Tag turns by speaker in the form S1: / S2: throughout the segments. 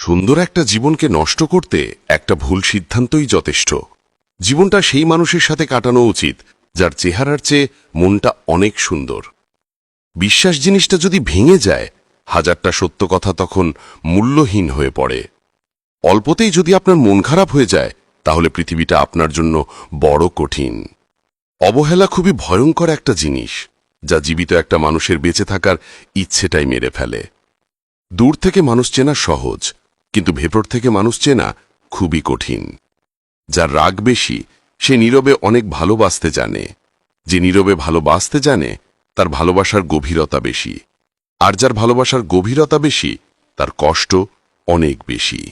S1: সুন্দর একটা জীবনকে নষ্ট করতে একটা ভুল সিদ্ধান্তই যথেষ্ট। জীবনটা সেই মানুষের সাথে কাটানো উচিত, যার চেহারার চেয়ে মনটা অনেক সুন্দর। বিশ্বাস জিনিসটা যদি ভেঙে যায়, হাজারটা সত্য কথা তখন মূল্যহীন হয়ে পড়ে। অল্পতেই যদি আপনার মন খারাপ হয়ে যায়, তাহলে পৃথিবীটা আপনার জন্য বড় কঠিন। অবহেলা খুবই ভয়ঙ্কর একটা জিনিস, যা জীবিত একটা মানুষের বেঁচে থাকার ইচ্ছেটাই মেরে ফেলে। দূর থেকে মানুষ চেনা সহজ কিন্তু ভেতর থেকে মানুষ চেনা খুবই কঠিন। যার রাগ বেশি, সে নীরবে অনেক ভালোবাসতে জানে। যে নীরবে ভালোবাসতে জানে, তার ভালোবাসার গভীরতা বেশি। আর যার ভালোবাসার গভীরতা বেশি, তার কষ্ট অনেক বেশি।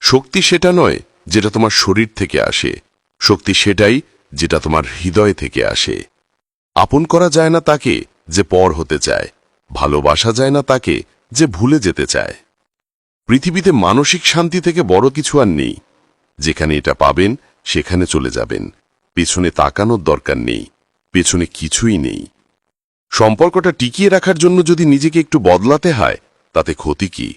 S1: শক্তি সেটা নয় যেটা তোমার শরীর থেকে আসে। শক্তি সেটাই যেটা তোমার হৃদয় থেকে আসে। আপন করা যায় না তাকে যে পর হতে চায়। ভালোবাসা যায় না তাকে যে ভুলে যেতে চায়। পৃথিবীতে মানসিক শান্তি থেকে বড় কিছু আর নেই। যেখানে এটা পাবেন, সেখানে চলে যাবেন। পেছনে তাকানোর দরকার নেই। পেছনে কিছুই নেই। সম্পর্কটা টিকিয়ে রাখার জন্য যদি নিজেকে একটু বদলাতে হয়, তাতে ক্ষতি কি?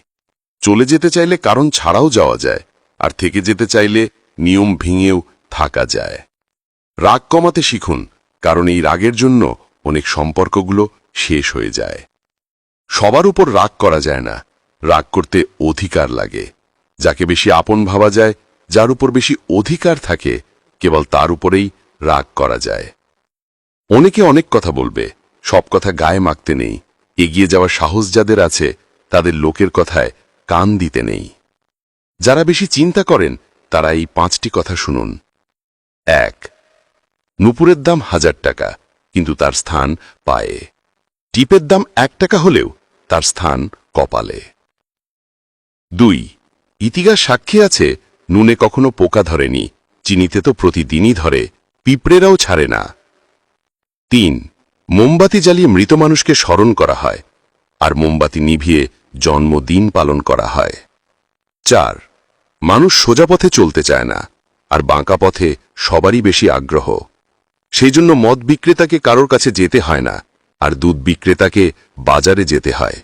S1: চলে যেতে চাইলে কারণ ছাড়াও যাওয়া যায়, আর থেকে যেতে চাইলে নিয়ম ভেঙেও থাকা যায়। রাগ কমাতে শিখুন, কারণ এই রাগের জন্য অনেক সম্পর্কগুলো শেষ হয়ে যায়। সবার উপর রাগ করা যায় না। রাগ করতে অধিকার লাগে। যাকে বেশি আপন ভাবা যায়, যার উপর বেশি অধিকার থাকে, কেবল তার উপরেই রাগ করা যায়। অনেকে অনেক কথা বলবে, সব কথা গায়ে মাখতে নেই, এগিয়ে যাওয়ার সাহস যাদের আছে, তাদের লোকের কথায় কান দিতে নেই। যারা বেশি চিন্তা করেন, তারা এই পাঁচটি কথা শুনুন। এক, নুপুরের দাম হাজার টাকা, কিন্তু তার স্থান পায়ে। টিপের দাম এক টাকা হলেও তার স্থান কপালে। দুই ইতিহাস সাক্ষী আছে, নুনে কখনো পোকা ধরেনি, চিনিতে তো প্রতিদিনই ধরে, পিঁপড়েরাও ছাড়ে না। তিন, মোমবাতি জ্বালিয়ে মৃত মানুষকে স্মরণ করা হয়, আর মোমবাতি নিভিয়ে জন্মদিন পালন করা হয়। চার, মানুষ সোজা পথে চলতে চায় না, আর বাঁকা পথে সবারই বেশি আগ্রহ। সেই জন্য মদ বিক্রেতাকে কারোর কাছে যেতে হয় না, আর দুধ বিক্রেতাকে বাজারে যেতে হয়।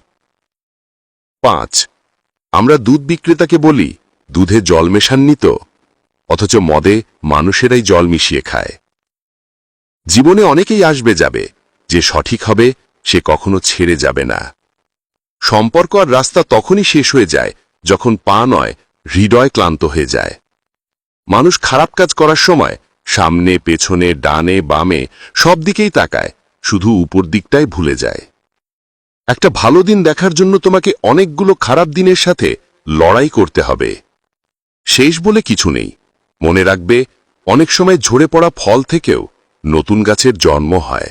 S1: পাঁচ আমরা দুধ বিক্রেতাকে বলি, দুধে জল মেশাননি তো, অথচ মদে মানুষেরাই জল মিশিয়ে খায়। জীবনে অনেকেই আসবে যাবে, যে সঠিক হবে সে কখনো ছেড়ে যাবে না। সম্পর্ক আর রাস্তা তখনই শেষ হয়ে যায়, যখন পা নয়, হৃদয় ক্লান্ত হয়ে যায়। মানুষ খারাপ কাজ করার সময় সামনে, পেছনে, ডানে, বামে সব দিকেই তাকায়, শুধু উপর দিকটাই ভুলে যায়। একটা ভালো দিন দেখার জন্য তোমাকে অনেকগুলো খারাপ দিনের সাথে লড়াই করতে হবে। শেষ বলে কিছু নেই। মনে রাখবে, অনেক সময় ঝরে পড়া ফল থেকেও নতুন গাছের জন্ম হয়।